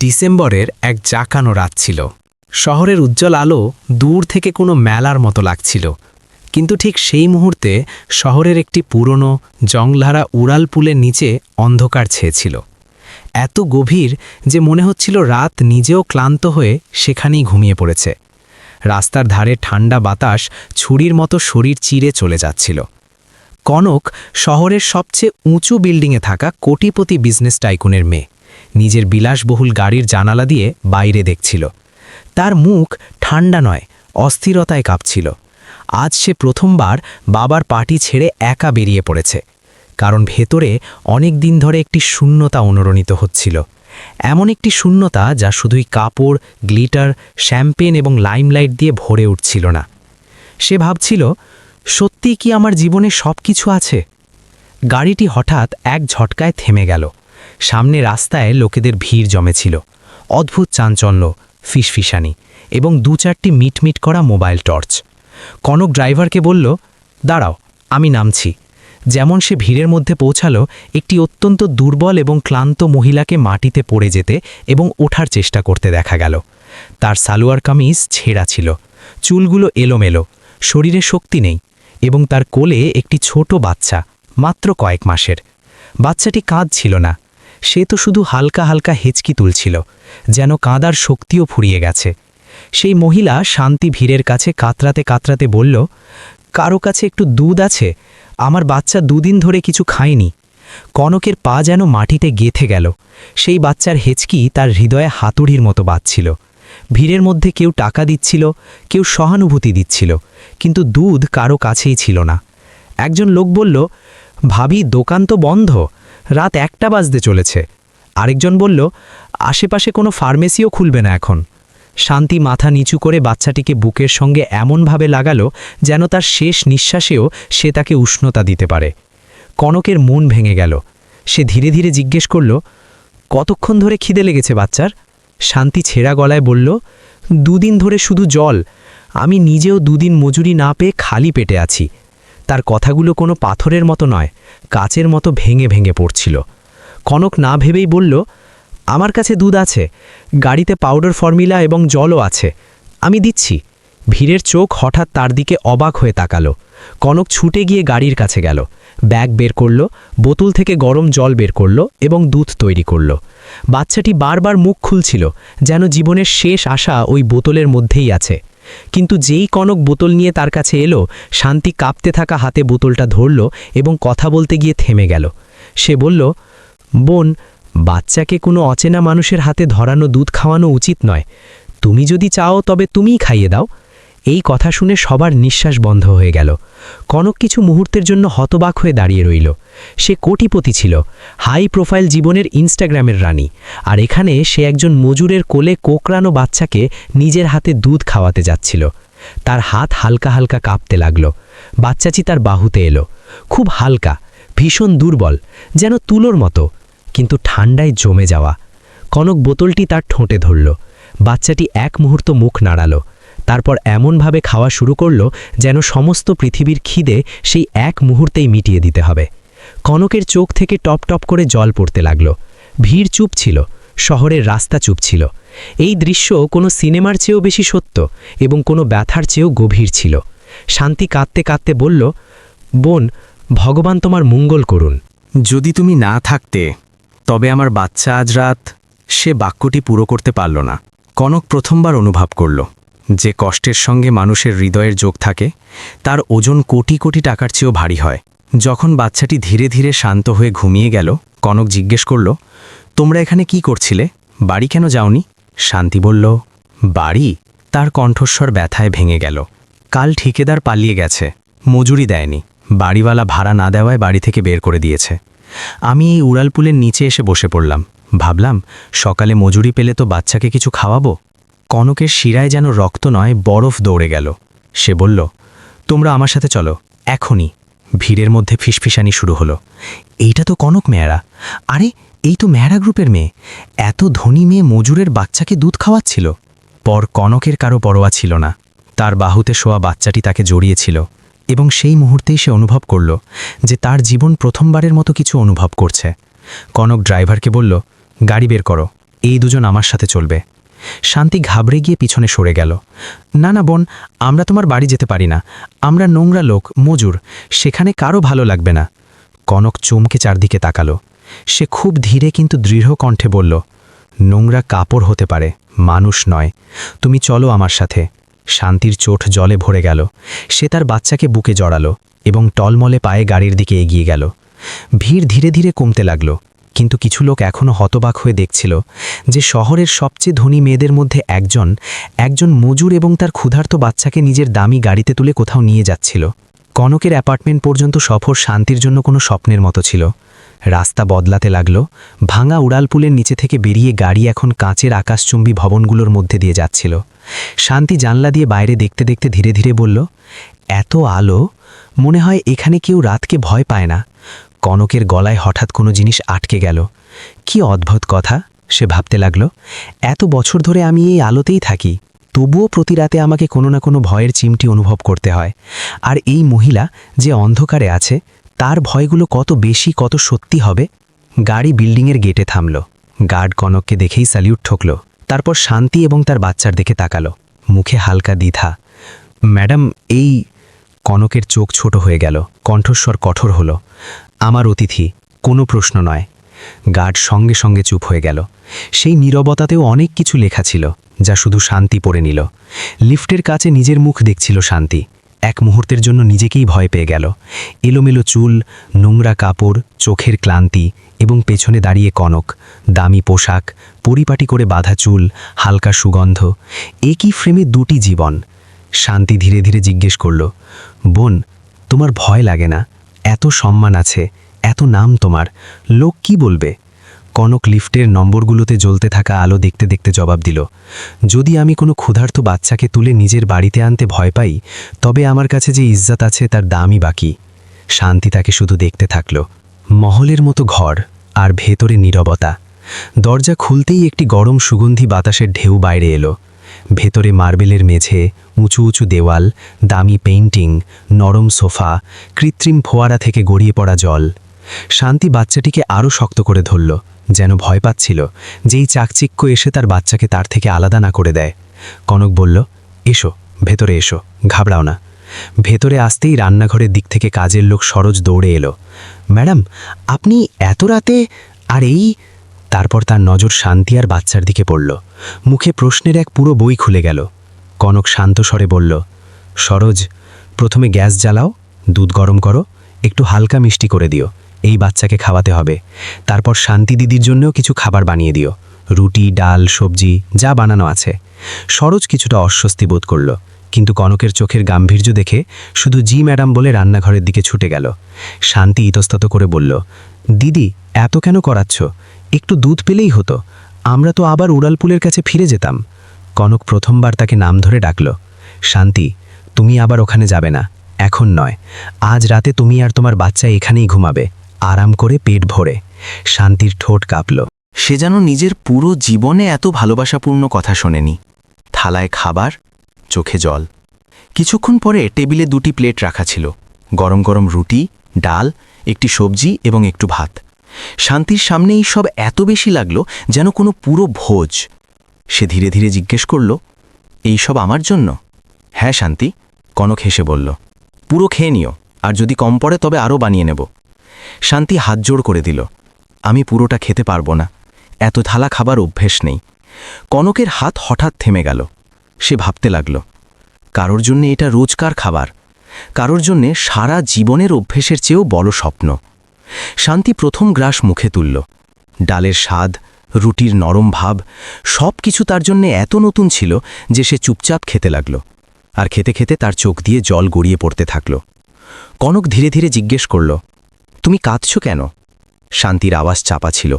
ডিসেম্বরের এক জাকানো রাত ছিল। শহরের উজ্জ্বল আলো দূর থেকে কোনো মেলার মতো লাগছিল। কিন্তু ঠিক সেই মুহূর্তে শহরের একটি পুরনো জংলারা উড়াল পুলের নিচে অন্ধকার ছেয়েছিল। এত গভীর যে মনে হচ্ছিল রাত নিজেও ক্লান্ত হয়ে সেখানেই ঘুমিয়ে পড়েছে। রাস্তার ধারে ঠান্ডা বাতাস ছুরির মতো শরীর চিরে চলে যাচ্ছিল। কনক শহরের সবচেয়ে উঁচু বিল্ডিংয়ে থাকা কোটিপতি বিজনেস টাইকুনের মেয়ে। নিজের বিলাসবহুল গাড়ির জানালা দিয়ে বাইরে দেখছিল। তার মুখ ঠান্ডা নয়, অস্থিরতায় কাঁপছিল। আজ সে প্রথমবার বাবার পার্টি ছেড়ে একা বেরিয়ে পড়েছে, কারণ ভেতরে অনেক দিন ধরে একটি শূন্যতা অনুরণিত হচ্ছিল। এমন একটি শূন্যতা যা শুধুই কাপড়, গ্লিটার, শ্যাম্পেন এবং লাইমলাইট দিয়ে ভরে উঠছিল না। সে ভাবছিল, সত্যিই কি আমার জীবনে সব কিছু আছে? গাড়িটি হঠাৎ এক ঝটকায় থেমে গেল। সামনে রাস্তায় লোকেদের ভিড় জমেছিল। অদ্ভুত চাঞ্চল্য, ফিসফিসানি এবং দু চারটি মিটমিট করা মোবাইল টর্চ। কনক ড্রাইভারকে বলল, দাঁড়াও, আমি নামছি। যেমন সে ভিড়ের মধ্যে পৌঁছালো, একটি অত্যন্ত দুর্বল এবং ক্লান্ত মহিলাকে মাটিতে পড়ে যেতে এবং ওঠার চেষ্টা করতে দেখা গেল। তার সালোয়ার কামিজ ছেঁড়া ছিল। চুলগুলো এলোমেলো, শরীরে শক্তি নেই এবং তার কোলে একটি ছোট বাচ্চা, মাত্র কয়েক মাসের। বাচ্চাটি কাঁদছিল না। সে তো শুধু হালকা হালকা হেঁচকি তুলছিল, যেন কাঁদার শক্তিও ফুরিয়ে গেছে। সেই মহিলা শান্তি ভিড়ের কাছে কাতরাতে কাতরাতে বলল, কারও কাছে একটু দুধ আছে? আমার বাচ্চা দুদিন ধরে কিছু খায়নি। কনকের পা যেন মাটিতে গেথে গেল। সেই বাচ্চার হেঁচকি তার হৃদয়ে হাতুড়ির মতো বাজছিল। ভিড়ের মধ্যে কেউ টাকা দিচ্ছিল, কেউ সহানুভূতি দিচ্ছিল, কিন্তু দুধ কারও কাছেই ছিল না। একজন লোক বলল, ভাবি, দোকান তো বন্ধ। রাত একটা বাজতে চলেছে। আরেকজন বলল, আশেপাশে কোনো ফার্মেসিও খুলবে না এখন। শান্তি মাথা নিচু করে বাচ্চাটিকে বুকের সঙ্গে এমনভাবে লাগালো যেন তার শেষ নিঃশ্বাসেও সে তাকে উষ্ণতা দিতে পারে। কনকের মন ভেঙে গেল। সে ধীরে ধীরে জিজ্ঞেস করল, কতক্ষণ ধরে খিদে লেগেছে বাচ্চার? শান্তি ছেঁড়া গলায় বলল, দুদিন ধরে শুধু জল। আমি নিজেও দুদিন মজুরি না পেয়ে খালি পেটে আছি। তার কথাগুলো কোনো পাথরের মতো নয়, কাচের মতো ভেঙে ভেঙে পড়ছিল। কনক না ভেবেই বলল, আমার কাছে দুধ আছে, গাড়িতে পাউডার ফর্মুলা এবং জলও আছে, আমি দিচ্ছি। ভিড়ের চোখ হঠাৎ তার দিকে অবাক হয়ে তাকালো। কনক ছুটে গিয়ে গাড়ির কাছে গেল, ব্যাগ বের করল, বোতল থেকে গরম জল বের করল এবং দুধ তৈরি করল। বাচ্চাটি বারবার মুখ খুলছিল, যেন জীবনের শেষ আশা ওই বোতলের মধ্যেই আছে। কিন্তু যেই কনক বোতল নিয়ে তার কাছে এলো, শান্তি কাঁপতে থাকা হাতে বোতলটা ধরল এবং কথা বলতে গিয়ে থেমে গেল। সে বলল, বোন, বাচ্চাকে কোনো অচেনা মানুষের হাতে ধরানো দুধ খাওয়ানো উচিত নয়। তুমি যদি চাও তবে তুমিই খাইয়ে দাও। এই কথা শুনে সবার নিঃশ্বাস বন্ধ হয়ে গেল। কনক কিছু মুহূর্তের জন্য হতবাক হয়ে দাঁড়িয়ে রইল। সে কোটিপতি ছিল, হাই প্রোফাইল জীবনের ইনস্টাগ্রামের রানী, আর এখানে সে একজন মজুরের কোলে কোকড়ানো বাচ্চাকে নিজের হাতে দুধ খাওয়াতে যাচ্ছিল। তার হাত হালকা হালকা কাঁপতে লাগল। বাচ্চাটি তার বাহুতে এলো। খুব হালকা, ভীষণ দুর্বল, যেন তুলোর মতো, কিন্তু ঠান্ডায় জমে যাওয়া। কনক বোতলটি তার ঠোঁটে ধরল। বাচ্চাটি এক মুহূর্ত মুখ নাড়ালো। তারপর এমনভাবে খাওয়া শুরু করল যেন সমস্ত পৃথিবীর খিদে সেই এক মুহূর্তেই মিটিয়ে দিতে হবে। কনকের চোখ থেকে টপ টপ করে জল পড়তে লাগল। ভিড় চুপ ছিল, শহরের রাস্তা চুপ ছিল। এই দৃশ্য কোনো সিনেমার চেয়েও বেশি সত্য এবং কোনো ব্যথার চেয়েও গভীর ছিল। শান্তি কাঁদতে কাঁদতে বলল, বোন, ভগবান তোমার মঙ্গল করুন। যদি তুমি না থাকতে, তবে আমার বাচ্চা আজ রাত সে বাক্যটি পুরো করতে পারল না। কনক প্রথমবার অনুভব করল। যে কষ্টের সঙ্গে মানুষের হৃদয়ের যোগ থাকে, তার ওজন কোটি কোটি টাকার চেয়েও ভারী হয়। যখন বাচ্চাটি ধীরে ধীরে শান্ত হয়ে ঘুমিয়ে গেল, কনক জিজ্ঞেস করল, তোমরা এখানে কি করছিলে? বাড়ি কেন যাওনি? শান্তি বলল, বাড়ি? তার কণ্ঠস্বর ব্যথায় ভেঙে গেল। কাল ঠিকেদার পালিয়ে গেছে। মজুরি দেয়নি। বাড়িওয়ালা ভাড়া না দেওয়ায় বাড়ি থেকে বের করে দিয়েছে। আমি এই উড়ালপুলের নিচে এসে বসে পড়লাম। ভাবলাম, সকালে মজুরি পেলে তো বাচ্চাকে কিছু খাওয়াবো? কনকের শিরায় যেন রক্ত নয়, বরফ দৌড়ে গেল। সে বলল, তোমরা আমার সাথে চলো, এখনই। ভিড়ের মধ্যে ফিসফিসানি শুরু হলো। এইটা তো কনক মেয়েরা। আরে, এই তো মেহরা গ্রুপের মেয়ে। এত ধনী মেয়ে মজুরের বাচ্চাকে দুধ খাওয়াচ্ছিল। পর কনকের কারও পরোয়া ছিল না। তার বাহুতে শোয়া বাচ্চাটি তাকে জড়িয়েছিল এবং সেই মুহূর্তেই সে অনুভব করল যে তার জীবন প্রথমবারের মতো কিছু অনুভব করছে। কনক ড্রাইভারকে বলল, গাড়ি বের করো। এই দুজন আমার সাথে চলবে। শান্তি ঘাবড়ে গিয়ে পিছনে সরে গেল। না না বোন, আমরা তোমার বাড়ি যেতে পারি না। আমরা নোংরা লোক, মজুর। সেখানে কারও ভালো লাগবে না। কনক চমকে চারদিকে তাকালো। সে খুব ধীরে কিন্তু দৃঢ় কণ্ঠে বলল, নোংরা কাপড় হতে পারে, মানুষ নয়। তুমি চলো আমার সাথে। শান্তির চোট জলে ভরে গেল। সে তার বাচ্চাকে বুকে জড়ালো এবং টলমলে পায়ে গাড়ির দিকে এগিয়ে গেল। ভিড় ধীরে ধীরে কমতে লাগল। কিন্তু কিছু লোক এখনও হতবাক হয়ে দেখছিল যে শহরের সবচেয়ে ধনী মেয়েদের মধ্যে একজন একজন মজুর এবং তার ক্ষুধার্ত বাচ্চাকে নিজের দামি গাড়িতে তুলে কোথাও নিয়ে যাচ্ছিল। কনকের অ্যাপার্টমেন্ট পর্যন্ত সফর শান্তির জন্য কোনো স্বপ্নের মতো ছিল। রাস্তা বদলাতে লাগল, ভাঙা উড়ালপুলের নিচে থেকে বেরিয়ে গাড়ি এখন কাঁচের আকাশচুম্বী ভবনগুলোর মধ্যে দিয়ে যাচ্ছিল। শান্তি জানলা দিয়ে বাইরে দেখতে দেখতে ধীরে ধীরে বলল, এত আলো? মনে হয় এখানে কেউ রাতকে ভয় পায় না। কনকের গলায় হঠাৎ কোনো জিনিস আটকে গেল। কি অদ্ভুত কথা, সে ভাবতে লাগল। এত বছর ধরে আমি এই আলোতেই থাকি, তবুও প্রতি রাতে আমাকে কোনো না কোনো ভয়ের চিমটি অনুভব করতে হয়। আর এই মহিলা যে অন্ধকারে আছে, তার ভয়গুলো কত বেশি, কত সত্যি হবে? গাড়ি বিল্ডিংয়ের গেটে থামল। গার্ড কনককে দেখেই স্যালিউট ঠকল। তারপর শান্তি এবং তার বাচ্চার দিকে তাকালো। মুখে হালকা দ্বিধা। ম্যাডাম, এই কনকের চোখ ছোট হয়ে গেল। কণ্ঠস্বর কঠোর হলো। আমার অতিথি, কোনো প্রশ্ন নয়। গার্ড সঙ্গে সঙ্গে চুপ হয়ে গেল। সেই নীরবতাতেও অনেক কিছু লেখা ছিল, যা শুধু শান্তি পড়ে নিল। লিফটের কাছে নিজের মুখ দেখছিল শান্তি। এক মুহূর্তের জন্য নিজেকেই ভয় পেয়ে গেল। এলোমেলো চুল, নোংরা কাপড়, চোখের ক্লান্তি এবং পেছনে দাঁড়িয়ে কনক, দামি পোশাক, পরিপাটি করে বাঁধা চুল, হালকা সুগন্ধ, একই ফ্রেমে দুটি জীবন। শান্তি ধীরে ধীরে জিজ্ঞেস করল, বোন, তোমার ভয় লাগে না? এত সম্মান আছে, এত নাম তোমার, লোক কি বলবে? কনক লিফটের নম্বরগুলোতে জ্বলতে থাকা আলো দেখতে দেখতে জবাব দিল, যদি আমি কোনো ক্ষুধার্ত বাচ্চাকে তুলে নিজের বাড়িতে আনতে ভয় পাই, তবে আমার কাছে যে ইজ্জত আছে তার দামই বাকি। শান্তি তাকে শুধু দেখতে থাকল, মহলের মতো ঘর আর ভেতরে নীরবতা। দরজা খুলতেই একটি গরম সুগন্ধি বাতাসের ঢেউ বাইরে এলো। ভেতরে মার্বেলের মেঝে উঁচু উঁচু দেওয়াল, দামি পেইন্টিং, নরম সোফা, কৃত্রিম ফোয়ারা থেকে গড়িয়ে পড়া জল। শান্তি বাচ্চাটিকে আরও শক্ত করে ধরল, যেন ভয় পাচ্ছিল যেই চাকচিক্য এসে তার বাচ্চাকে তার থেকে আলাদা না করে দেয়। কনক বলল, এসো, ভেতরে এসো, ঘাবড়াও না। ভেতরে আসতেই রান্নাঘরের দিক থেকে কাজের লোক সরোজ দৌড়ে এলো, ম্যাডাম, আপনি এত রাতে, আর এই তারপর তার নজর শান্তি আর বাচ্চার দিকে পড়ল। মুখে প্রশ্নের এক পুরো বই খুলে গেল। কনক শান্ত স্বরে বলল, সরোজ, প্রথমে গ্যাস জ্বালাও, দুধ গরম করো, একটু হালকা মিষ্টি করে দিও, এই বাচ্চাকে খাওয়াতে হবে। তারপর শান্তি দিদির জন্যও কিছু খাবার বানিয়ে দিও, রুটি, ডাল, সবজি, যা বানানো আছে। সরোজ কিছুটা অস্বস্তি বোধ করল, কিন্তু কনকের চোখের গাম্ভীর্য দেখে শুধু জি ম্যাডাম বলে রান্নাঘরের দিকে ছুটে গেল। শান্তি ইতস্তত করে বলল, দিদি, এত কেন করাচ্ছ? একটু দুধ পেলেই হতো। আমরা তো আবার উড়ালপুলের কাছে ফিরে যেতাম। কনক প্রথমবার তাকে নাম ধরে ডাকল। শান্তি, তুমি আবার ওখানে যাবে না। এখন নয়। আজ রাতে তুমি আর তোমার বাচ্চা এখানেই ঘুমাবে। আরাম করে পেট ভরে। শান্তির ঠোঁট কাঁপল। সে যেন নিজের পুরো জীবনে এত ভালোবাসাপূর্ণ কথা শোনেনি। থালায় খাবার, চোখে জল। কিছুক্ষণ পরে টেবিলে দুটি প্লেট রাখা ছিল। গরম গরম রুটি, ডাল, একটি সবজি এবং একটু ভাত। শান্তির সামনে এই সব এত বেশি লাগল যেন কোনো পুরো ভোজ। সে ধীরে ধীরে জিজ্ঞেস করল, এই সব আমার জন্য? হ্যাঁ শান্তি, কনক হেসে বলল। পুরো খেয়ে নিও, আর যদি কম পড়ে তবে আরও বানিয়ে নেব। শান্তি হাত জোড় করে দিল। আমি পুরোটা খেতে পারব না, এত থালা খাবার অভ্যেস নেই। কনকের হাত হঠাৎ থেমে গেল। সে ভাবতে লাগল, কারোর জন্যে এটা রোজকার খাবার, কারোর জন্যে সারা জীবনের অভ্যেসের চেয়েও বড় স্বপ্ন। শান্তি প্রথম গ্রাস মুখে তুলল। ডালের স্বাদ, রুটির নরম ভাব সব কিছু তার জন্যে এত নতুন ছিল যে সে চুপচাপ খেতে লাগল আর খেতে খেতে তার চোখ দিয়ে জল গড়িয়ে পড়তে থাকল। কনক ধীরে ধীরে জিজ্ঞেস করল, তুমি কাঁদছ কেন? শান্তির আওয়াজ চাপা ছিল,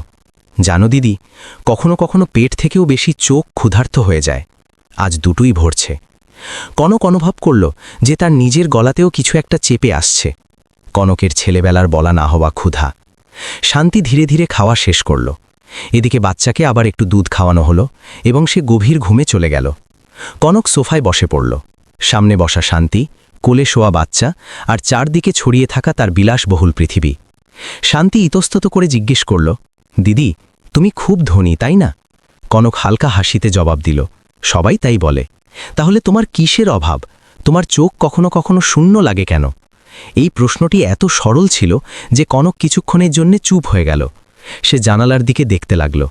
জানো দিদি, কখনো কখনো পেট থেকেও বেশি চোখ ক্ষুধার্ত হয়ে যায়। আজ দুটোই ভরছে। কনক অনুভব করল যে তার নিজের গলাতেও কিছু একটা চেপে আসছে। কনকের ছেলেবেলার বলা না হওয়া ক্ষুধা। শান্তি ধীরে ধীরে খাওয়া শেষ করল। এদিকে বাচ্চাকে আবার একটু দুধ খাওয়ানো হলো এবং সে গভীর ঘুমে চলে গেল। কনক সোফায় বসে পড়ল। সামনে বসা শান্তি, কোলে শোয়া বাচ্চা আর চারদিকে ছড়িয়ে থাকা তার বিলাসবহুল পৃথিবী। শান্তি ইতস্তত করে জিজ্ঞেস করল, দিদি, তুমি খুব ধনী, তাই না? কনক হালকা হাসিতে জবাব দিল, সবাই তাই বলে। তাহলে তোমার কিসের অভাব? তোমার চোখ কখনো কখনো শূন্য লাগে কেন? এই প্রশ্নটি এত সরল ছিল যে কনক কিছুক্ষণের জন্যে চুপ হয়ে গেল। সে জানালার দিকে দেখতে লাগল।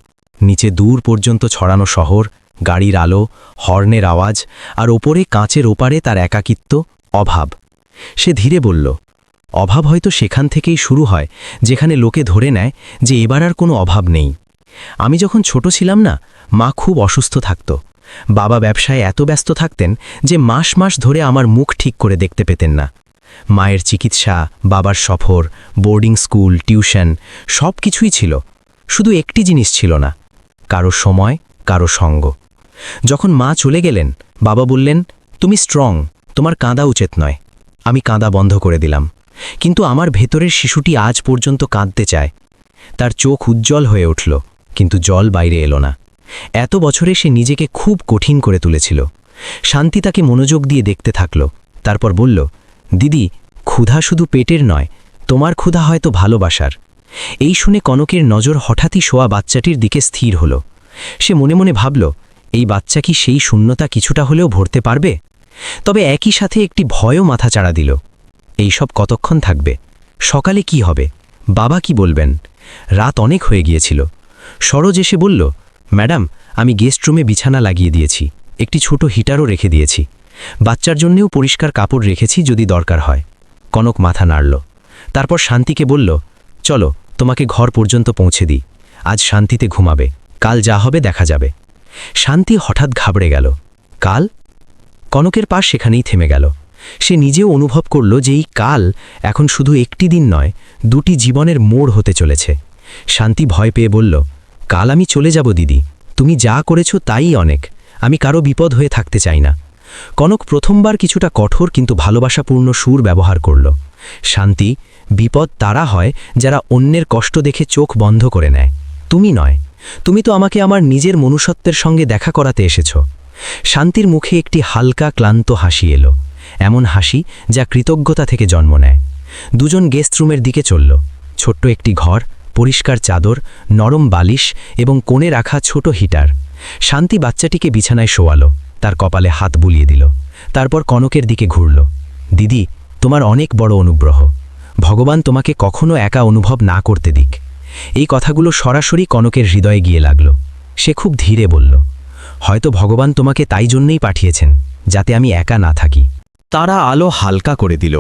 নিচে দূর পর্যন্ত ছড়ানো শহর, গাড়ির আলো, হর্নের আওয়াজ আর ওপরে কাঁচের ওপারে তার একাকিত্ব, অভাব। সে ধীরে বলল, অভাব হয়তো সেখান থেকেই শুরু হয়, যেখানে লোকে ধরে নেয় যে এবার আর কোনো অভাব নেই। আমি যখন ছোট ছিলাম না, মা খুব অসুস্থ থাকত। বাবা ব্যবসায় এত ব্যস্ত থাকতেন যে মাস মাস ধরে আমার মুখ ঠিক করে দেখতে পেতেন না। মায়ের চিকিৎসা, বাবার সফর, বোর্ডিং স্কুল, টিউশন সব কিছুই ছিল। শুধু একটি জিনিস ছিল না, কারও সময়, কারও সঙ্গ। যখন মা চলে গেলেন, বাবা বললেন, তুমি স্ট্রং তোমার কাঁদা উচিত নয়। আমি কাঁদা বন্ধ করে দিলাম। কিন্তু আমার ভেতরের শিশুটি আজ পর্যন্ত কাঁদতে চায়। তার চোখ উজ্জ্বল হয়ে উঠল, কিন্তু জল বাইরে এলো না। এত বছরে সে নিজেকে খুব কঠিন করে তুলেছিল। শান্তি তাকে মনোযোগ দিয়ে দেখতে থাকল, তারপর বলল দিদি, ক্ষুধা শুধু পেটের নয়, তোমার ক্ষুধা হয়তো ভালোবাসার। এই শুনে কনকের নজর হঠাৎই শোয়া বাচ্চাটির দিকে স্থির হল। সে মনে মনে ভাবল, এই বাচ্চা কি সেই শূন্যতা কিছুটা হলেও ভরতে পারবে? তবে একই সাথে একটি ভয়ও মাথা চাড়া দিল। এই সব কতক্ষণ থাকবে? সকালে কি হবে? বাবা কি বলবেন? রাত অনেক হয়ে গিয়েছিল। সরোজ এসে বলল, ম্যাডাম, আমি গেস্ট রুমে বিছানা লাগিয়ে দিয়েছি। একটি ছোট হিটারও রেখে দিয়েছি। বাচ্চার জন্যেও পরিষ্কার কাপড় রেখেছি যদি দরকার হয়। কনক মাথা নাড়ল। তারপর শান্তিকে বলল, চলো, তোমাকে ঘর পর্যন্ত পৌঁছে দিই। আজ শান্তিতে ঘুমাবে। কাল যা হবে দেখা যাবে। শান্তি হঠাৎ ঘাবড়ে গেল। কাল? কনকের পাশ সেখানেই থেমে গেল। সে নিজেও অনুভব করল যে এই কাল এখন শুধু একটি দিন নয়, দুটি জীবনের মোড় হতে চলেছে। শান্তি ভয় পেয়ে বলল, কাল আমি চলে যাব দিদি। তুমি যা করেছ তাই অনেক। আমি কারও বিপদ হয়ে থাকতে চাই না। কনক প্রথমবার কিছুটা কঠোর কিন্তু ভালোবাসাপূর্ণ সুর ব্যবহার করল। শান্তি, বিপদ তারা হয় যারা অন্যের কষ্ট দেখে চোখ বন্ধ করে নেয়। তুমি নয়, তুমি তো আমাকে আমার নিজের মনুষ্যত্বের সঙ্গে দেখা করাতে এসেছ। শান্তির মুখে একটি হালকা ক্লান্ত হাসি এলো, এমন হাসি যা কৃতজ্ঞতা থেকে জন্ম নেয়। দুজন গেস্ট রুমের দিকে চলল, ছোট্ট একটি ঘর, পরিষ্কার চাদর, নরম বালিশ এবং কোণে রাখা ছোট হিটার। শান্তি বাচ্চাটিকে বিছানায় শোয়ালো। তার কপালে হাত বুলিয়ে দিল। তারপর কনকের দিকে ঘুরল। দিদি, তোমার অনেক বড় অনুগ্রহ। ভগবান তোমাকে কখনো একা অনুভব না করতে দিক। এই কথাগুলো সরাসরি কনকের হৃদয়ে গিয়ে লাগল। সে খুব ধীরে বলল, হয়তো ভগবান তোমাকে তাই জন্যই পাঠিয়েছেন, যাতে আমি একা না থাকি। তারা আলো হালকা করে দিল।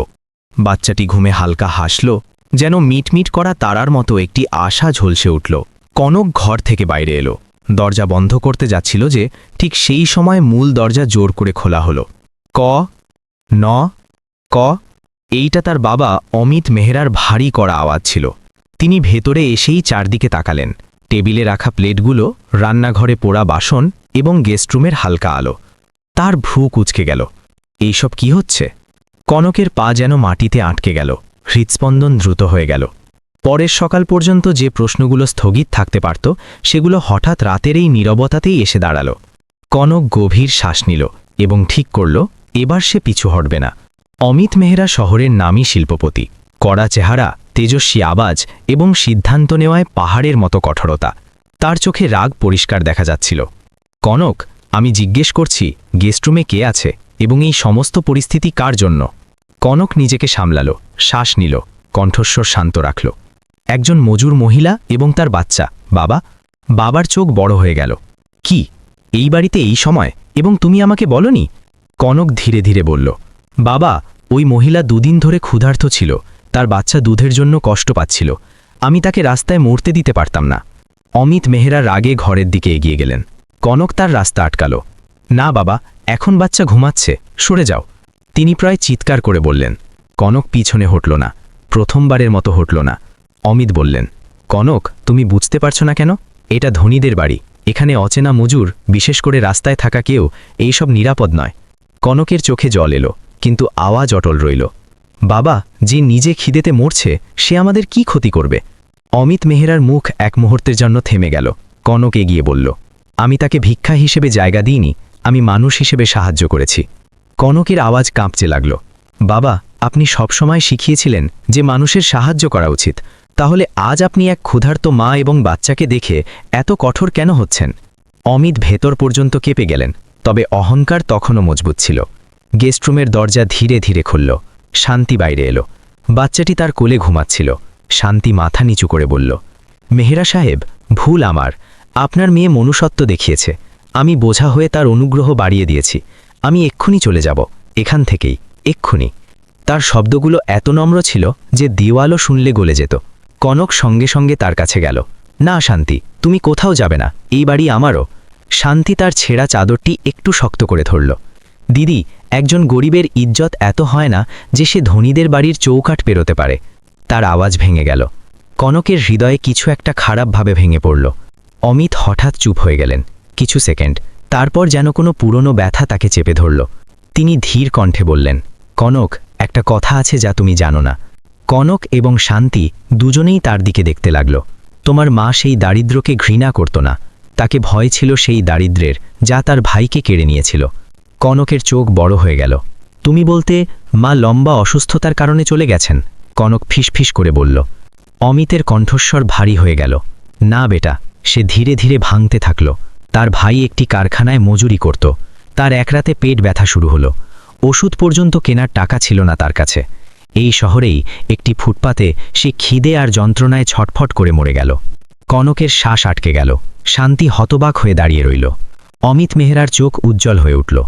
বাচ্চাটি ঘুমে হালকা হাসল, যেন মিটমিট করা তারার মতো একটি আশা ঝলসে উঠল। কনক ঘর থেকে বাইরে এলো। দরজা বন্ধ করতে যাচ্ছিল যে ঠিক সেই সময় মূল দরজা জোর করে খোলা হলো। ক, ন, ক, এইটা তার বাবা অমিত মেহরার ভারী করা আওয়াজ ছিল। তিনি ভেতরে এসেই চারদিকে তাকালেন। টেবিলে রাখা প্লেটগুলো, রান্নাঘরে পোড়া বাসন এবং গেস্টরুমের হালকা আলো। তার ভ্রু কুচকে গেল। এইসব কি হচ্ছে? কনকের পা যেন মাটিতে আটকে গেল। হৃৎস্পন্দন দ্রুত হয়ে গেল। পরের সকাল পর্যন্ত যে প্রশ্নগুলো স্থগিত থাকতে পারত, সেগুলো হঠাৎ রাতের এই নীরবতাতেই এসে দাঁড়াল। কনক গভীর শ্বাস নিল এবং ঠিক করল, এবার সে পিছু হটবে না। অমিত মেহরা শহরের নামী শিল্পপতি। কড়া চেহারা, তেজস্বী আওয়াজ এবং সিদ্ধান্ত নেওয়ায় পাহাড়ের মতো কঠোরতা। তার চোখে রাগ পরিষ্কার দেখা যাচ্ছিল। কনক, আমি জিজ্ঞেস করছি গেস্টরুমে কে আছে এবং এই সমস্ত পরিস্থিতি কার জন্য? কনক নিজেকে সামলালো, শ্বাস নিল, কণ্ঠস্বর শান্ত রাখল। একজন মজুর মহিলা এবং তার বাচ্চা। বাবা, বাবার চোখ বড় হয়ে গেল। কি? এই বাড়িতে এই সময়? এবং তুমি আমাকে বলনি? কনক ধীরে ধীরে বলল, বাবা, ওই মহিলা দুদিন ধরে ক্ষুধার্ত ছিল। তার বাচ্চা দুধের জন্য কষ্ট পাচ্ছিল। আমি তাকে রাস্তায় মরতে দিতে পারতাম না। অমিত মেহরা রাগে ঘরের দিকে এগিয়ে গেলেন। কনক তার রাস্তা আটকাল। না বাবা, এখন বাচ্চা ঘুমাচ্ছে। সরে যাও। তিনি প্রায় চিৎকার করে বললেন। কনক পিছনে হটল না। প্রথমবারের মতো হটল না। অমিত বললেন, কনক, তুমি বুঝতে পারছ না কেন? এটা ধনীদের বাড়ি। এখানে অচেনা মজুর, বিশেষ করে রাস্তায় থাকা কেউ, এইসব নিরাপদ নয়। কনকের চোখে জল এলো, কিন্তু আওয়াজ অটল রইল। বাবা, যে নিজে খিদেতে মরছে, সে আমাদের কি ক্ষতি করবে? অমিত মেহরার মুখ এক মুহূর্তের জন্য থেমে গেল। কনক এগিয়ে বলল, আমি তাকে ভিক্ষা হিসেবে জায়গা দিইনি, আমি মানুষ হিসেবে সাহায্য করেছি। কনকের আওয়াজ কাঁপতে লাগল, বাবা, আপনি সবসময় শিখিয়েছিলেন যে মানুষের সাহায্য করা উচিত। তাহলে আজ আপনি এক ক্ষুধার্ত মা এবং বাচ্চাকে দেখে এত কঠোর কেন হচ্ছেন? অমিত ভেতর পর্যন্ত কেঁপে গেলেন, তবে অহংকার তখনও মজবুত ছিল। গেস্টরুমের দরজা ধীরে ধীরে খুলল, শান্তি বাইরে এলো। বাচ্চাটি তার কোলে ঘুমাচ্ছিল, শান্তি মাথা নিচু করে বলল, মেহেরা সাহেব, ভুল আমার। আপনার মেয়ে মনুষ্যত্ব দেখিয়েছে। আমি বোঝা হয়ে তার অনুগ্রহ বাড়িয়ে দিয়েছি। আমি এক্ষুনি চলে যাব, এখান থেকেই, এক্ষুনি। তার শব্দগুলো এত নম্র ছিল যে দেওয়ালও শুনলে গলে যেত। কনক সঙ্গে সঙ্গে তার কাছে গেল। না, শান্তি, তুমি কোথাও যাবে না, এই বাড়ি আমারও। শান্তি তার ছেঁড়া চাদরটি একটু শক্ত করে ধরল। দিদি, একজন গরিবের ইজ্জত এত হয় না যে সে ধনীদের বাড়ির চৌকাঠ পেরোতে পারে। তার আওয়াজ ভেঙে গেল। কনকের হৃদয়ে কিছু একটা খারাপভাবে ভেঙে পড়ল। অমিত হঠাৎ চুপ হয়ে গেলেন। কিছু সেকেন্ড, তারপর যেন কোনো পুরনো ব্যথা তাকে চেপে ধরল। তিনি ধীর কণ্ঠে বললেন, কনক, একটা কথা আছে যা তুমি জানো না। কনক এবং শান্তি দুজনেই তার দিকে দেখতে লাগল। তোমার মা সেই দারিদ্র্যকে ঘৃণা করত না। তাকে ভয় ছিল সেই দারিদ্র্যের যা তার ভাইকে কেড়ে নিয়েছিল। কনকের চোখ বড় হয়ে গেল। তুমি বলতে, মা লম্বা অসুস্থতার কারণে চলে গেছেন? কনক ফিসফিস করে বলল। অমিতের কণ্ঠস্বর ভারী হয়ে গেল। না বেটা, সে ধীরে ধীরে ভাঙতে থাকল। তার ভাই একটি কারখানায় মজুরি করত। তার এক রাতে পেট ব্যথা শুরু হলো। ওষুধ পর্যন্ত কেনার টাকা ছিল না তার কাছে। এই শহরেই একটি ফুটপাতে সে খিদে আর যন্ত্রণায় ছটফট করে মরে গেল। কনকের শ্বাস আটকে গেল। শান্তি হতবাক হয়ে দাঁড়িয়ে রইল। অমিত মেহরার চোখ উজ্জ্বল হয়ে উঠল।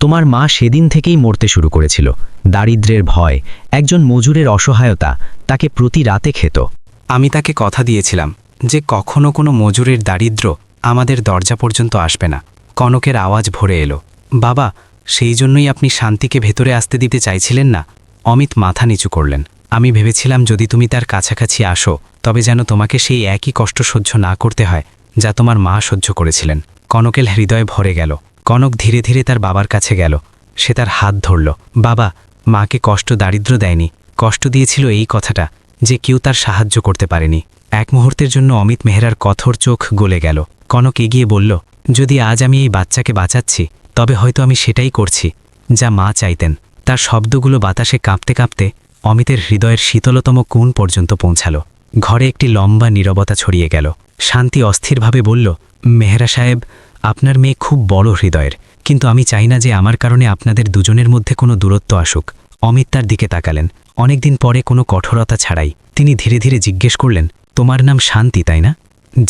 তোমার মা সেদিন থেকেই মরতে শুরু করেছিল। দারিদ্র্যের ভয়, একজন মজুরের অসহায়তা, তাকে প্রতি রাতে খেত। আমি তাকে কথা দিয়েছিলাম যে কখনো কোনো মজুরের দারিদ্র আমাদের দরজা পর্যন্ত আসবে না। কনকের আওয়াজ ভরে এলো। বাবা, সেই জন্যই আপনি শান্তিকে ভেতরে আসতে দিতে চাইছিলেন না? অমিত মাথা নিচু করলেন। আমি ভেবেছিলাম যদি তুমি তার কাছাকাছি আসো, তবে যেন তোমাকে সেই একই কষ্ট সহ্য না করতে হয়, যা তোমার মা সহ্য করেছিলেন। কনকের হৃদয়ে ভরে গেল। কনক ধীরে ধীরে তার বাবার কাছে গেল। সে তার হাত ধরল। বাবা, মাকে কষ্ট দারিদ্র দেয়নি। কষ্ট দিয়েছিল এই কথাটা, যে কেউ তার সাহায্য করতে পারেনি। এক মুহূর্তের জন্য অমিত মেহরার কঠোর চোখ গলে গেল। কনক এগিয়ে বলল, যদি আজ আমি এই বাচ্চাকে বাঁচাচ্ছি, তবে হয়তো আমি সেটাই করছি, যা মা চাইতেন। তার শব্দগুলো বাতাসে কাঁপতে কাঁপতে অমিতের হৃদয়ের শীতলতম কোণ পর্যন্ত পৌঁছাল। ঘরে একটি লম্বা নীরবতা ছড়িয়ে গেল। শান্তি অস্থিরভাবে বলল, মেহরা সাহেব, আপনার মেয়ে খুব বড় হৃদয়ের, কিন্তু আমি চাই না যে আমার কারণে আপনাদের দুজনের মধ্যে কোনো দূরত্ব আসুক। অমিত তার দিকে তাকালেন। অনেকদিন পরে কোনো কঠোরতা ছাড়াই তিনি ধীরে ধীরে জিজ্ঞেস করলেন, তোমার নাম শান্তি, তাই না?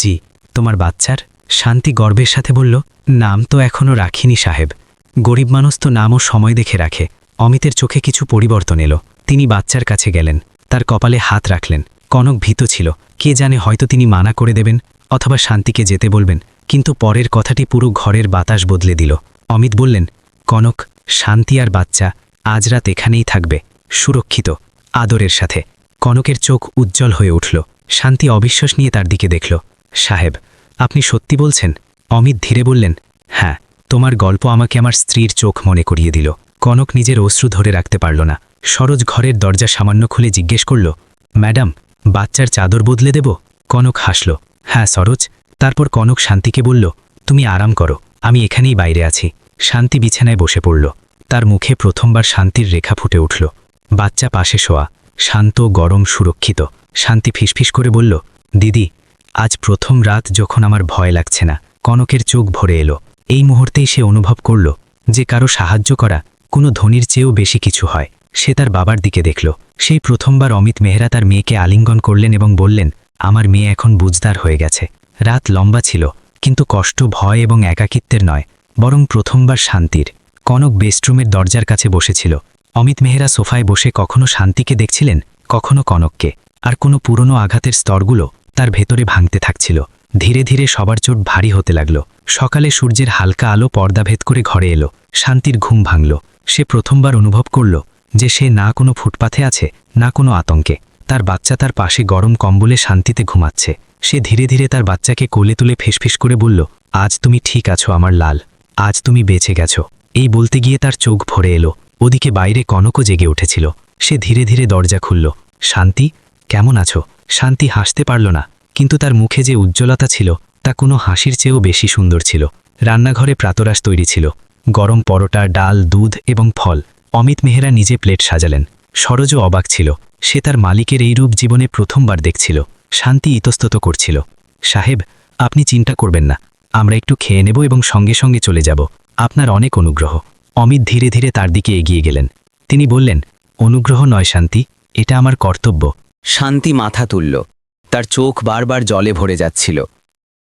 জি, তোমার বাচ্চার? শান্তি গর্বের সাথে বলল, নাম তো এখনও রাখিনি সাহেব। গরিব মানুষ তো নামও সময় দেখে রাখে। অমিতের চোখে কিছু পরিবর্তন এলো। তিনি বাচ্চার কাছে গেলেন। তার কপালে হাত রাখলেন। কনক ভীত ছিল। কে জানে হয়তো তিনি মানা করে দেবেন অথবা শান্তিকে যেতে বলবেন, কিন্তু পরের কথাটি পুরো ঘরের বাতাস বদলে দিল। অমিত বললেন, কনক, শান্তি আর বাচ্চা আজ রাত এখানেই থাকবে, সুরক্ষিত, আদরের সাথে। কনকের চোখ উজ্জ্বল হয়ে উঠল। শান্তি অবিশ্বাস নিয়ে তার দিকে দেখল। সাহেব, আপনি সত্যি বলছেন? অমিত ধীরে বললেন হ্যাঁ তোমার গল্প আমাকে আমার স্ত্রীর চোখ মনে করিয়ে দিল। কনক নিজের অশ্রু ধরে রাখতে পারল না। সরোজ ঘরের দরজা সামান্য খুলে জিজ্ঞেস করল, ম্যাডাম, বাচ্চার চাদর বদলে দেব? কনক হাসল হ্যাঁ সরোজ। তারপর কনক শান্তিকে বলল, তুমি আরাম করো, আমি এখানেই বাইরে আছি। শান্তি বিছানায় বসে পড়ল। তার মুখে প্রথমবার শান্তির রেখা ফুটে উঠল। বাচ্চা পাশে শোয়া, শান্ত, গরম, সুরক্ষিত। শান্তি ফিসফিস করে বলল, দিদি, আজ প্রথম রাত যখন আমার ভয় লাগছে না। কনকের চোখ ভরে এলো। এই মুহূর্তেই সে অনুভব করল যে কারও সাহায্য করা কোনো ধনির চেয়েও বেশি কিছু হয়। সে তার বাবার দিকে দেখল। সেই প্রথমবার অমিত মেহরা তার মেয়েকে আলিঙ্গন করলেন এবং বললেন, আমার মেয়ে এখন বুঝদার হয়ে গেছে। রাত লম্বা ছিল, কিন্তু কষ্ট, ভয় এবং একাকিত্বের নয়, বরং প্রথমবার শান্তির। কনক বেস্টরুমের দরজার কাছে বসেছিল। অমিত মেহরা সোফায় বসে কখনো শান্তিকে দেখছিলেন, কখনো কনককে। আর কোনো পুরনো আঘাতের স্তরগুলো তার ভেতরে ভাঙতে থাকছিল। ধীরে ধীরে সবার চোট ভারী হতে লাগল। সকালে সূর্যের হালকা আলো পর্দাভেদ করে ঘরে এলো। শান্তির ঘুম ভাঙল। সে প্রথমবার অনুভব করল যে সে না কোনো ফুটপাথে আছে, না কোনো আতঙ্কে। তার বাচ্চা তার পাশে গরম কম্বলে শান্তিতে ঘুমাচ্ছে। সে ধীরে ধীরে তার বাচ্চাকে কোলে তুলে ফিসফিস করে বলল, আজ তুমি ঠিক আছো আমার লাল, আজ তুমি বেঁচে গেছো। এই বলতে গিয়ে তার চোখ ভরে এলো, ওদিকে বাইরে কনকও জেগে উঠেছিল। সে ধীরে ধীরে দরজা খুলল, শান্তি, কেমন আছো? শান্তি হাসতে পারল না, কিন্তু তার মুখে যে উজ্জ্বলতা ছিল, তা কোনো হাসির চেয়েও বেশি সুন্দর ছিল। রান্নাঘরে প্রাতরাস তৈরি ছিল। গরম পরোটা, ডাল, দুধ এবং ফল। অমিত মেহরা নিজে প্লেট সাজালেন। সরোজও অবাক ছিল। সে তার মালিকের এই রূপ জীবনে প্রথমবার দেখছিল। শান্তি ইতস্তত করছিল। সাহেব, আপনি চিন্তা করবেন না। আমরা একটু খেয়ে নেব এবং সঙ্গে সঙ্গে চলে যাব। আপনার অনেক অনুগ্রহ। অমিত ধীরে ধীরে তার দিকে এগিয়ে গেলেন। তিনি বললেন, অনুগ্রহ নয়, শান্তি। এটা আমার কর্তব্য। শান্তি মাথা তুলল। তার চোখ বারবার জলে ভরে যাচ্ছিল।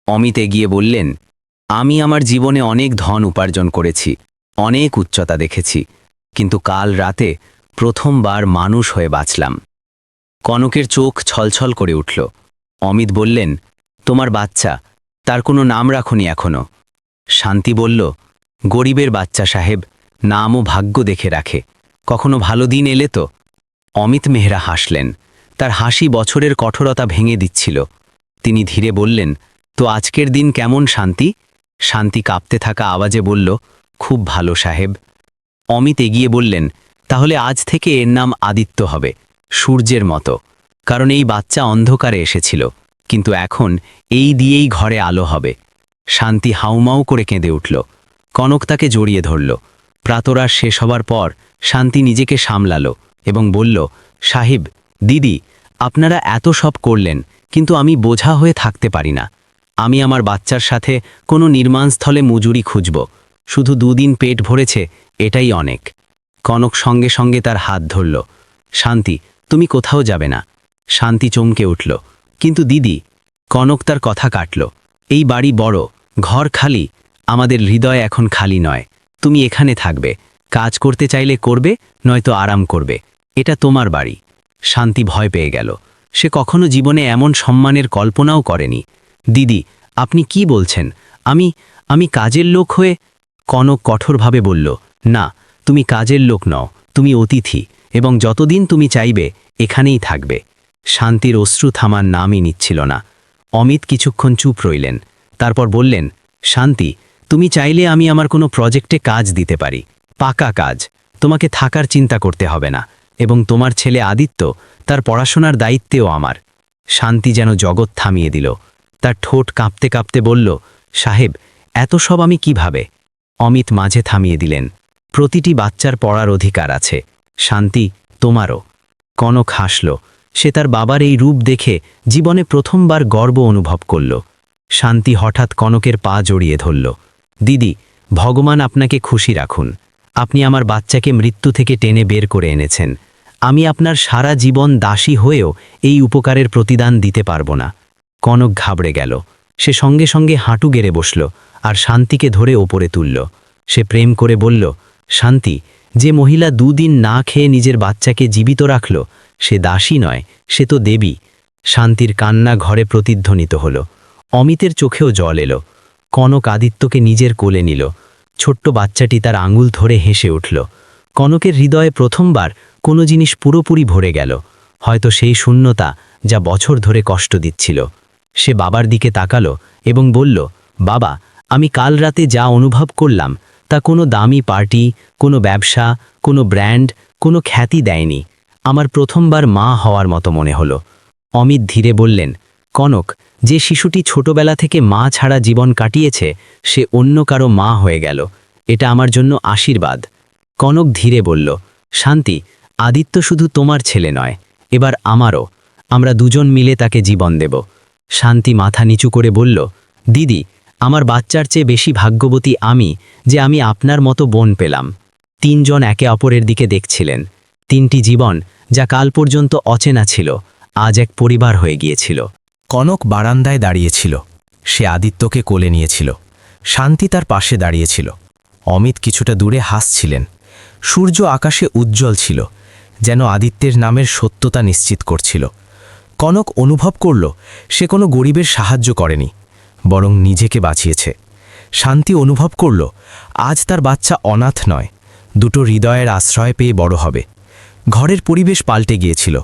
অমিত এগিয়ে বললেন আমি আমার জীবনে অনেক ধন উপার্জন করেছি, অনেক উচ্চতা দেখেছি, কিন্তু কাল রাতে প্রথমবার মানুষ হয়ে বাঁচলাম। কনকের চোখ ছলছল করে উঠল। অমিত বললেন, তোমার বাচ্চা, তার কোনো নাম রাখনি এখনও? শান্তি বলল, গরিবের বাচ্চা সাহেব, নামও ভাগ্য দেখে রাখে, কখনো ভালো দিন এলে তো? অমিত মেহরা হাসলেন। তার হাসি বছরের কঠোরতা ভেঙে দিচ্ছিল। তিনি ধীরে বললেন, তো আজকের দিন কেমন শান্তি? শান্তি কাঁপতে থাকা আওয়াজে বলল, খুব ভালো, সাহেব। অমিত এগিয়ে বললেন, তাহলে আজ থেকে এর নাম আদিত্য হবে, সূর্যের মতো, কারণ এই বাচ্চা অন্ধকারে এসেছিল, কিন্তু এখন এই দিয়েই ঘরে আলো হবে। শান্তি হাউমাউ করে কেঁদে উঠল, কনক তাকে জড়িয়ে ধরল। প্রাতরাশ শেষ হবার পর শান্তি নিজেকে সামলালো এবং বলল, সাহিব, দিদি, আপনারা এত সব করলেন, কিন্তু আমি বোঝা হয়ে থাকতে পারি না। আমি আমার বাচ্চার সাথে কোনো নির্মাণস্থলে মজুরি খুঁজব। শুধু দুদিন পেট ভরেছে, এটাই অনেক। কনক সঙ্গে সঙ্গে তার হাত ধরল। শান্তি, তুমি কোথাও যাবে না। শান্তি চমকে উঠল। কিন্তু দিদি, কনক তার কথা কাটল। এই বাড়ি বড়, ঘর খালি, আমাদের হৃদয় এখন খালি নয়। তুমি এখানে থাকবে। কাজ করতে চাইলে করবে, নয়তো আরাম করবে। এটা তোমার বাড়ি। শান্তি ভয় পেয়ে গেল। সে কখনো জীবনে এমন সম্মানের কল্পনাও করেনি। দিদি, আপনি কি বলছেন? আমি আমি কাজের লোক হয়ে কনক কঠোরভাবে বলল, না, তুমি কাজের লোক নও, তুমি অতিথি এবং যতদিন তুমি চাইবে, এখানেই থাকবে। শান্তির অশ্রু থামার নামই নিচ্ছিল না। অমিত কিছুক্ষণ চুপ রইলেন, তারপর বললেন, শান্তি, তুমি চাইলে আমি আমার কোনো প্রজেক্টে কাজ দিতে পারি, পাকা কাজ। তোমাকে থাকার চিন্তা করতে হবে না এবং তোমার ছেলে আদিত্য তার পড়াশোনার দায়িত্বেও আমার। শান্তি যেন জগৎ থামিয়ে দিল তার ঠোঁট কাঁপতে কাঁপতে বলল, সাহেব, এত সব আমি কীভাবে? অমিত মাঝে থামিয়ে দিলেন, প্রতিটি বাচ্চার পড়ার অধিকার আছে, শান্তি তোমারও। কনক হাসল, সে তার বাবার এই রূপ দেখে জীবনে প্রথমবার গর্ব অনুভব করল। শান্তি হঠাৎ কনকের পা জড়িয়ে ধরল, দিদি, ভগবান আপনাকে খুশি রাখুন। আপনি আমার বাচ্চাকে মৃত্যু থেকে টেনে বের করে এনেছেন। আমি আপনার সারা জীবন দাসী হয়েও এই উপকারের প্রতিদান দিতে পারব না। কনক ঘাবড়ে গেল। সে সঙ্গে সঙ্গে হাঁটু গেড়ে বসল আর শান্তিকে ধরে ওপরে তুলল। সে প্রেম করে বলল, শান্তি, যে মহিলা দুদিন না খেয়ে নিজের বাচ্চাকে জীবিত রাখল, সে দাসী নয়, সে তো দেবী। শান্তির কান্না ঘরে প্রতিধ্বনিত হল। অমিতের চোখেও জল এলো। কনক আদিত্যকে নিজের কোলে নিল। ছোট্ট বাচ্চাটি তার আঙুল ধরে হেসে উঠল। কনকের হৃদয়ে প্রথমবার কোনো জিনিস পুরোপুরি ভরে গেল। হয়তো সেই শূন্যতা যা বছর ধরে কষ্ট দিচ্ছিল। সে বাবার দিকে তাকালো এবং বলল, বাবা, আমি কাল রাতে যা অনুভব করলাম, তা কোনো দামি পার্টি, কোনো ব্যবসা, কোনো ব্র্যান্ড, কোনো খ্যাতি দেয়নি। আমার প্রথমবার মা হওয়ার মতো মনে হলো। অমিত ধীরে বললেন, কনক, যে শিশুটি ছোটবেলা থেকে মা ছাড়া জীবন কাটিয়েছে, সে অন্য কারও মা হয়ে গেল। এটা আমার জন্য আশীর্বাদ। কনক ধীরে বলল, শান্তি, আদিত্য শুধু তোমার ছেলে নয়, এবার আমারও। আমরা দুজন মিলে তাকে জীবন দেব। শান্তি মাথা নিচু করে বলল, দিদি, আমার বাচ্চার চেয়ে বেশি ভাগ্যবতী আমি যে আমি আপনার মতো বোন পেলাম। তিনজন একে অপরের দিকে দেখছিলেন। তিনটি জীবন যা কাল পর্যন্ত অচেনা ছিল, আজ এক পরিবার হয়ে গিয়েছিল। কনক বারান্দায় দাঁড়িয়েছিল। সে আদিত্যকে কোলে নিয়েছিল। শান্তি তার পাশে দাঁড়িয়েছিল। অমিত কিছুটা দূরে হাসছিলেন। সূর্য আকাশে উজ্জ্বল ছিল, যেন আদিত্যের নামের সত্যতা নিশ্চিত করছিল। কনক অনুভব করল, সে কোনো গরিবের সাহায্য করেনি, বরং নিজেকে বাঁচিয়েছে। শান্তি অনুভব করল, আজ তার বাচ্চা অনাথ নয়, দুটো হৃদয়ের আশ্রয় পেয়ে বড় হবে। ঘরের পরিবেশ পাল্টে গিয়েছিল,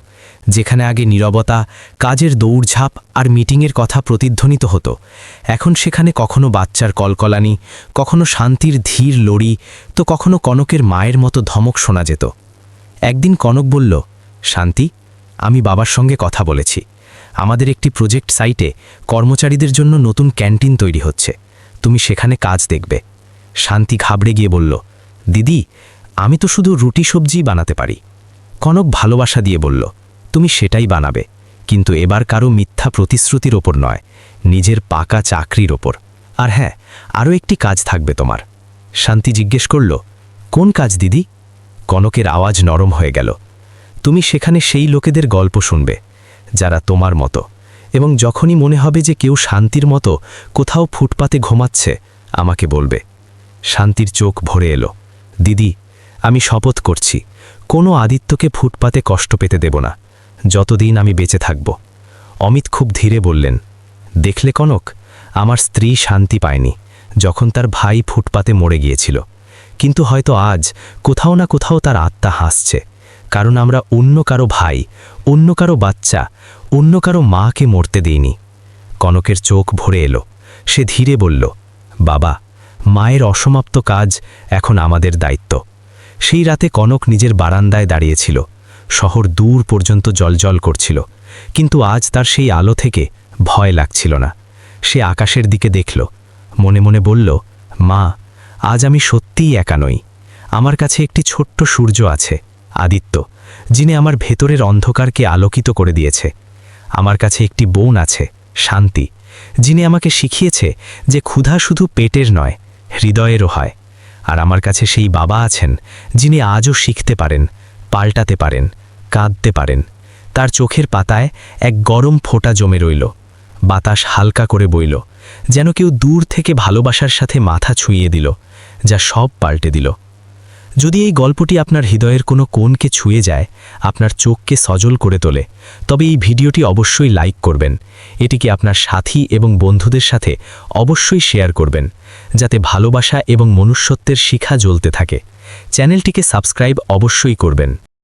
যেখানে আগে নীরবতা, কাজের দৌড়ঝাঁপ আর মিটিংয়ের কথা প্রতিধ্বনিত হতো। এখন সেখানে কখনো বাচ্চার কলকলানি, কখনো শান্তির ধীর লড়ি, তো কখনো কনকের মায়ের মতো ধমক শোনা যেত। একদিন কনক বলল, শান্তি আমি বাবার সঙ্গে কথা বলেছি। আমাদের একটি প্রজেক্ট সাইটে কর্মচারীদের জন্য নতুন ক্যান্টিন তৈরি হচ্ছে। তুমি সেখানে কাজ দেখবে। শান্তি ঘাবড়ে গিয়ে বলল, দিদি, আমি তো শুধু রুটি সবজি বানাতে পারি। কনক ভালোবাসা দিয়ে বলল, তুমি সেটাই বানাবে, কিন্তু এবার কারও মিথ্যা প্রতিশ্রুতির ওপর নয়, নিজের পাকা চাকরির ওপর। আর হ্যাঁ আরও একটি কাজ থাকবে তোমার। শান্তি জিজ্ঞেস করল, কোন কাজ দিদি? কনকের আওয়াজ নরম হয়ে গেল তুমি সেখানে সেই লোকেদের গল্প শুনবে, যারা তোমার মতো। এবং যখনই মনে হবে যে কেউ শান্তির মতো কোথাও ফুটপাতে ঘুমাচ্ছে, আমাকে বলবে, শান্তির চোখ ভরে এলো। দিদি, আমি শপথ করছি, কোনো আদিত্যকে ফুটপাতে কষ্ট পেতে দেব না, যতদিন আমি বেঁচে থাকব। অমিত খুব ধীরে বললেন, দেখলে কনক, আমার স্ত্রী শান্তি পায়নি, যখন তার ভাই ফুটপাতে মরে গিয়েছিল। কিন্তু হয়তো আজ কোথাও না কোথাও তার আত্মা হাসছে। কারণ আমরা অন্য কারও ভাই, অন্য কারও বাচ্চা, অন্য কারও মাকে মরতে দিইনি। কনকের চোখ ভরে এলো। সে ধীরে বলল, বাবা, মায়ের অসমাপ্ত কাজ এখন আমাদের দায়িত্ব। সেই রাতে কনক নিজের বারান্দায় দাঁড়িয়েছিল। শহর দূর পর্যন্ত জলজল করছিল। কিন্তু আজ তার সেই আলো থেকে ভয় লাগছিল না। সে আকাশের দিকে দেখল। মনে মনে বলল, মা, আজ আমি সত্যিই একা নই। আমার কাছে একটি ছোট্ট সূর্য আছে। আদিত্য, যিনি আমার ভেতরের অন্ধকারকে আলোকিত করে দিয়েছে। আমার কাছে একটি বোন আছে, শান্তি, যিনি আমাকে শিখিয়েছে যে ক্ষুধা শুধু পেটের নয়, হৃদয়েরও হয়। আর আমার কাছে সেই বাবা আছেন, যিনি আজও শিখতে পারেন, পাল্টাতে পারেন, কাঁদতে পারেন। তার চোখের পাতায় এক গরম ফোঁটা জমে রইল। বাতাস হালকা করে বইল, যেন কেউ দূর থেকে ভালোবাসার সাথে মাথা ছুঁইয়ে দিল, যা সব পাল্টে দিল। যদি এই গল্পটি আপনার হৃদয়ের কোনো কোণকে ছুঁয়ে যায়, আপনার চোখকে সজল করে তোলে, তবে এই ভিডিওটি অবশ্যই লাইক করবেন। এটিকে আপনার সাথী এবং বন্ধুদের সাথে অবশ্যই শেয়ার করবেন, যাতে ভালোবাসা এবং মনুষ্যত্বের শিখা জ্বলতে থাকে। চ্যানেলটিকে সাবস্ক্রাইব অবশ্যই করবেন।